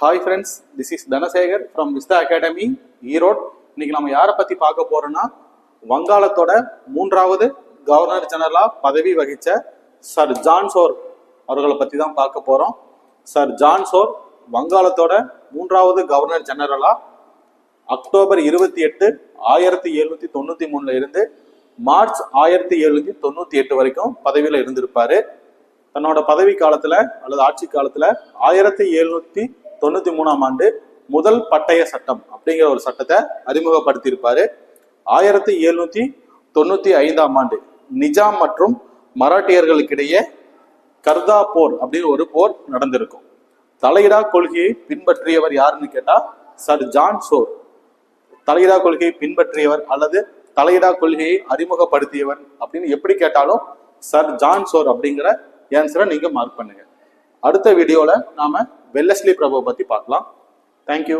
Hi friends this is Dhanasekar from Vista academy Erode இன்னைக்கு நம்ம யாரை பத்தி பார்க்க போறோம்னா வங்காளத்தோட மூன்றாவது கவர்னர் ஜெனரலா பதவி வகிச்ச சர் ஜான்சோர் அவர்களை பத்தி தான் பார்க்க போறோம். சர் ஜான்சோர் வங்காளத்தோட மூன்றாவது கவர்னர் ஜெனரலா அக்டோபர் இருபத்தி எட்டு ஆயிரத்தி எழுநூத்தி தொண்ணூத்தி மூணுல இருந்து மார்ச் ஆயிரத்தி எழுநூத்தி தொண்ணூத்தி எட்டு வரைக்கும் பதவியில இருந்திருப்பாரு. தன்னோட பதவி காலத்துல அல்லது ஆட்சி காலத்துல ஆயிரத்தி எழுநூத்தி தொண்ணூத்தி மூணாம் ஆண்டு முதல் பட்டய சட்டம் அப்படிங்கிற ஒரு சட்டத்தை அறிமுகப்படுத்தியிருப்பாரு. ஆயிரத்தி எழுநூத்தி தொண்ணூத்தி ஐந்தாம் ஆண்டு நிஜாம் மற்றும் மராட்டியர்களுக்கிடையே கர்தா போர் அப்படின்னு ஒரு போர் நடந்திருக்கும். தலையிடா கொள்கையை பின்பற்றியவர் யாருன்னு கேட்டா சர் ஜான் சோர். தலையிடா கொள்கையை பின்பற்றியவர் அல்லது தலையிடா கொள்கையை அறிமுகப்படுத்தியவர் அப்படின்னு எப்படி கேட்டாலும் சர் ஜான் சோர் அப்படிங்கிற ஆன்சரை நீங்க மார்க் பண்ணுங்க. அடுத்த வீடியோவில் நாம் வெல்லஸ்லி பிரபு பற்றி பார்க்கலாம். தேங்க்யூ